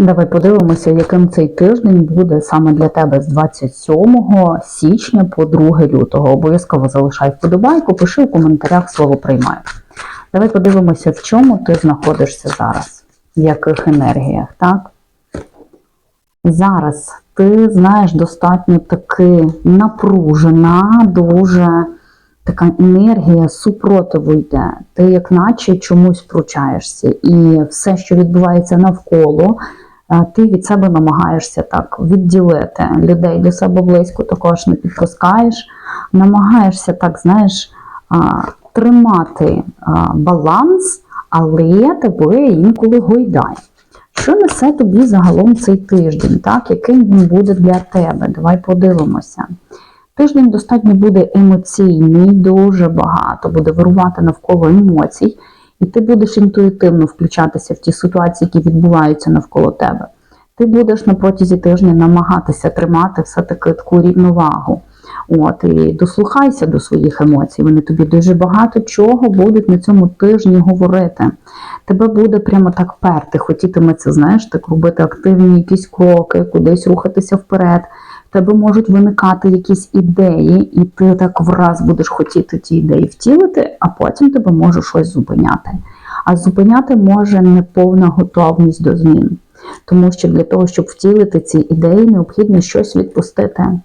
Давай подивимося, яким цей тиждень буде саме для тебе з 27 січня по 2 лютого. Обов'язково залишай вподобайку, пиши у коментарях слово приймаю. Давай подивимося, в чому ти знаходишся зараз, в яких енергіях, так? Зараз ти знаєш достатньо таки напружена, дуже така енергія супротиву йде. Ти як наче чомусь пручаєшся, і все, що відбувається навколо, ти від себе намагаєшся так відділити людей до себе близько, також не підпускаєш, намагаєшся так, знаєш, тримати баланс, але тебе інколи гойдає. Що несе тобі загалом цей тиждень, так? яким він буде для тебе? Давай подивимося. Тиждень достатньо буде емоційний, дуже багато буде вирувати навколо емоцій, і ти будеш інтуїтивно включатися в ті ситуації, які відбуваються навколо тебе. Ти будеш на протязі тижня намагатися тримати все-таки таку рівновагу. От, і дослухайся до своїх емоцій. Вони тобі дуже багато чого будуть на цьому тижні говорити. Тебе буде прямо так перти, хотітиметься, знаєш, так робити активні якісь кроки, кудись рухатися вперед. Тебе можуть виникати якісь ідеї, і ти так враз будеш хотіти ті ідеї втілити, а потім тебе може щось зупиняти. А зупиняти може неповна готовність до змін. Тому що для того, щоб втілити ці ідеї, необхідно щось відпустити.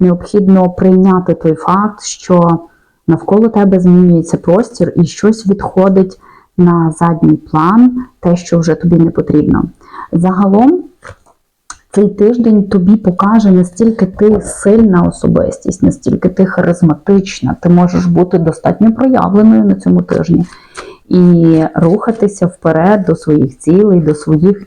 Необхідно прийняти той факт, що навколо тебе змінюється простір і щось відходить на задній план, те, що вже тобі не потрібно. Загалом цей тиждень тобі покаже, настільки ти сильна особистість, настільки ти харизматична, ти можеш бути достатньо проявленою на цьому тижні і рухатися вперед до своїх цілей, до своїх